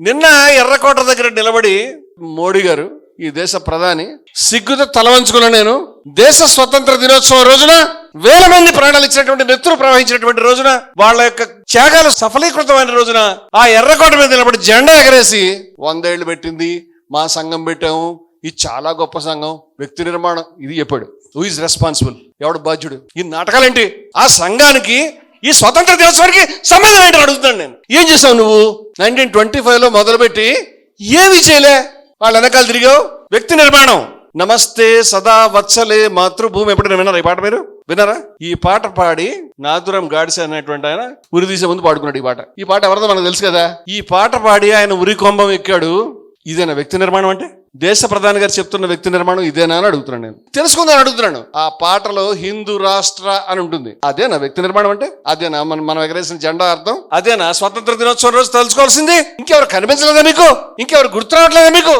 నిన్న ఎర్రకోట దగ్గర నిలబడి మోడీ గారు ఈ దేశ ప్రధాని సిగ్గుతో తలవంచుకున్న నేను దేశ స్వతంత్ర దినోత్సవం రోజున వేల మంది ప్రాణాలు ఇచ్చినటువంటి నెత్తురు ప్రవహించినటువంటి రోజున వాళ్ళ యొక్క త్యాగాలు సఫలీకృతమైన రోజున ఆ ఎర్రకోట మీద నిలబడి జెండా ఎగరేసి వందేళ్ళు పెట్టింది మా సంఘం పెట్టాము ఇది చాలా గొప్ప సంఘం వ్యక్తి నిర్మాణం ఇది చెప్పాడు. హూ ఇస్ రెస్పాన్సిబుల్ ఎవడు బాధ్యుడు? ఈ నాటకాలేంటి? ఆ సంఘానికి ఈ స్వతంత్ర దినోత్సవానికి సంబంధం ఏంటని అడుగుతున్నాను నేను. ఏం చేసావు నువ్వు? నైన్టీన్ ట్వంటీ ఫైవ్లో మొదలుపెట్టి ఏమి చేయలే. వాళ్ళ వెనకాల తిరిగావు. వ్యక్తి నిర్మాణం. నమస్తే సదా వత్సలే మాతృభూమి. ఎప్పుడైనా విన్నారా ఈ పాట మీరు విన్నారా? ఈ పాట పాడి నాదురం గాడిసే అనేటువంటి ఆయన ఉరి తీసే ముందు పాడుకున్నాడు ఈ పాట. ఈ పాట ఎవరిదో మనకు తెలుసు కదా. ఈ పాట పాడి ఆయన ఉరి కొంబం ఎక్కాడు. ఇదేనా వ్యక్తి నిర్మాణం అంటే? దేశ ప్రధాని గారు చెప్తున్న వ్యక్తి నిర్మాణం ఇదేనా అని అడుగుతున్నాను నేను. తెలుసుకుందని అడుగుతున్నాను. ఆ పాటలో హిందూ రాష్ట్ర అని ఉంటుంది. అదేనా వ్యక్తి నిర్మాణం అంటే? అదేనా? మనం మనం ఎగరేసిన జెండా అర్థం? అదేనా? స్వతంత్ర దినోత్సవం రోజు తెలుసుకోవాల్సింది? ఇంకెవరు కనిపించలేదా మీకు? ఇంకెవరు గుర్తు రావట్లేదా మీకు?